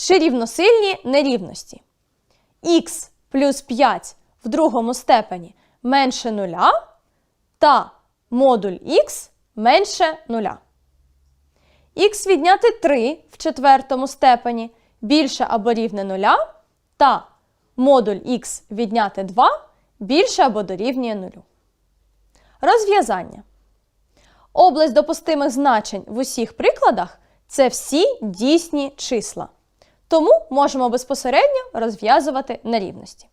Чи рівносильні нерівності? х плюс 5 в другому степені менше нуля та модуль х менше нуля. х відняти 3 в четвертому степені більше або рівне нуля та модуль х відняти 2 більше або дорівнює нулю. Розв'язання. Область допустимих значень в усіх прикладах це всі дійсні числа. Тому можемо безпосередньо розв'язувати нерівності.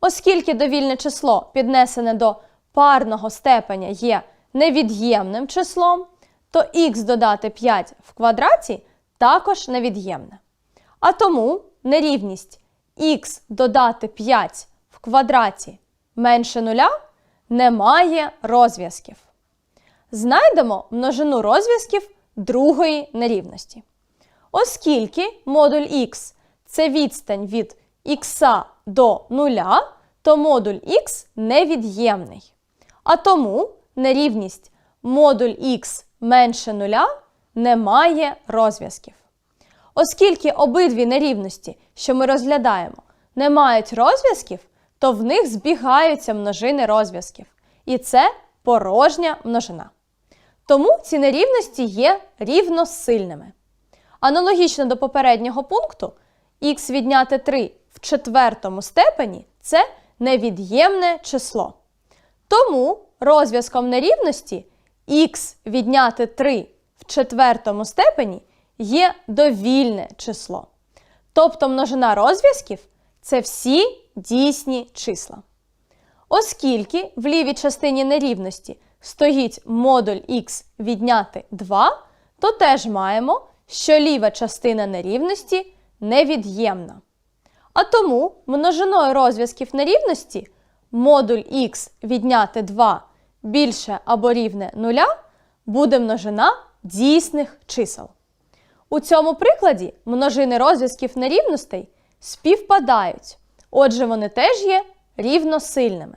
Оскільки довільне число, піднесене до парного степеня, є невід'ємним числом, то х додати 5 в квадраті також невід'ємне. А тому нерівність х додати 5 в квадраті менше нуля не має розв'язків. Знайдемо множину розв'язків другої нерівності. Оскільки модуль х це відстань від х до нуля, то модуль х невід'ємний. А тому нерівність модуль х менше нуля не має розв'язків. Оскільки обидві нерівності, що ми розглядаємо, не мають розв'язків, то в них збігаються множини розв'язків. І це порожня множина. Тому ці нерівності є рівносильними. Аналогічно до попереднього пункту, х відняти 3 в четвертому степені це невід'ємне число. Тому розв'язком нерівності х відняти 3 в четвертому степені є довільне число. Тобто множина розв'язків це всі дійсні числа. Оскільки в лівій частині нерівності стоїть модуль х відняти 2, то теж маємо, що ліва частина нерівності невід'ємна. А тому множиною розв'язків нерівності модуль х відняти 2 більше або рівне 0 буде множина дійсних чисел. У цьому прикладі множини розв'язків нерівностей співпадають, отже, вони теж є рівносильними.